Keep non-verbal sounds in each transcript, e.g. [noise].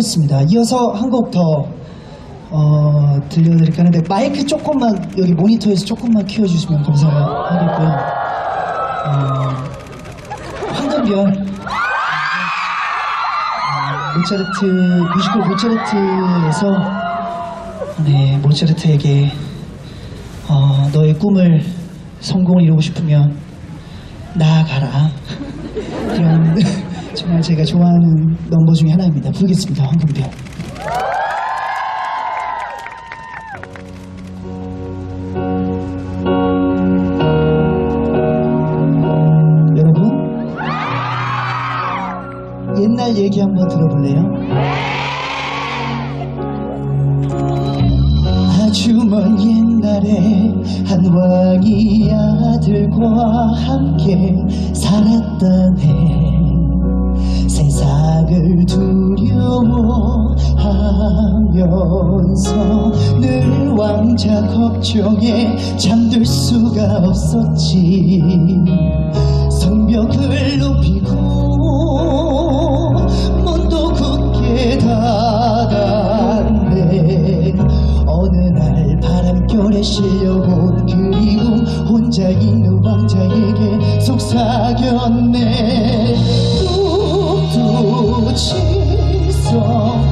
하겠습니다. 이어서 한 곡더 어, 들려드릴까 하는데 마이크 조금만 여기 모니터에서 조금만 키워주시면 감사하겠고요. 어, 황금별 어, 모차르트 뮤지컬 모차르트에서 네 모차르트에게 어, 너의 꿈을 성공을 이루고 싶으면 나아가라 이런 [laughs] 정말 제가 좋아하는 넘버 중에 하나입니다. 부르겠습니다. 황금별. 여러분 옛날 얘기 한번 들어볼래요? 아주 먼 옛날 에한 왕이 아들과 함께 살았다네 세상을 두려워하면서 늘 왕자 걱정에 잠들 수가 없었지. 성벽을 높이고 있는 왕자에게 속삭였네. 뚝뚝 칠성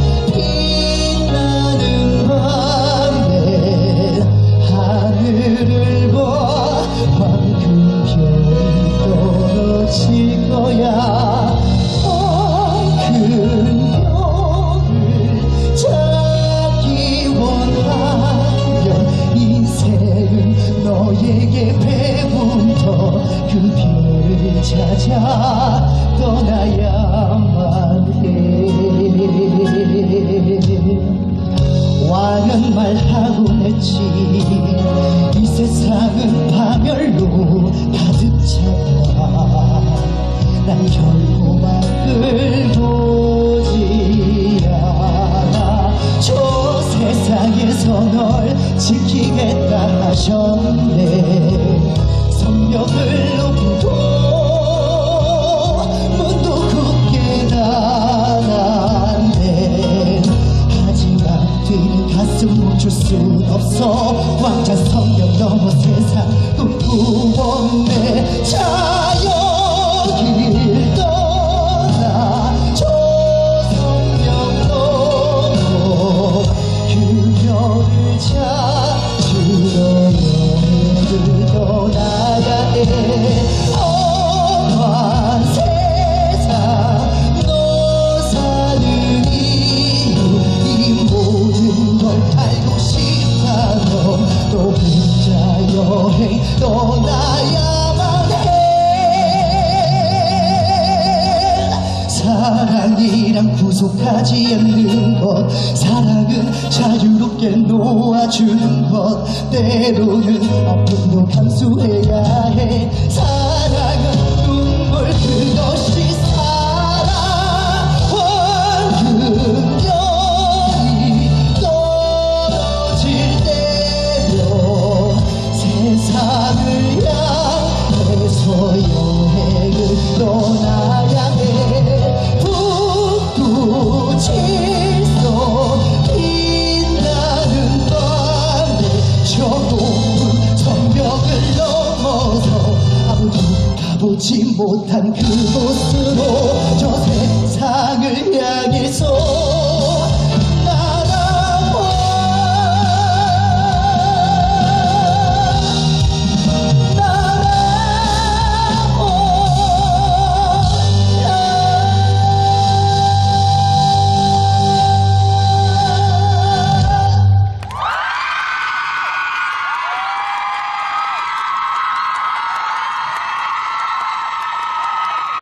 하셨네 성벽을 높이고 문도 굳게 닫았네. 하지만 뒤는 가슴 멈출 순 없어. 왕자 성벽 넘어 세상 사랑이란 구속하지 않는 것 사랑은 자유롭게 놓아주는 것 때로는 아픔도 감수해야 해. 사랑은 눈물 그것 보지 못한 그곳으로 저 세상을 향해서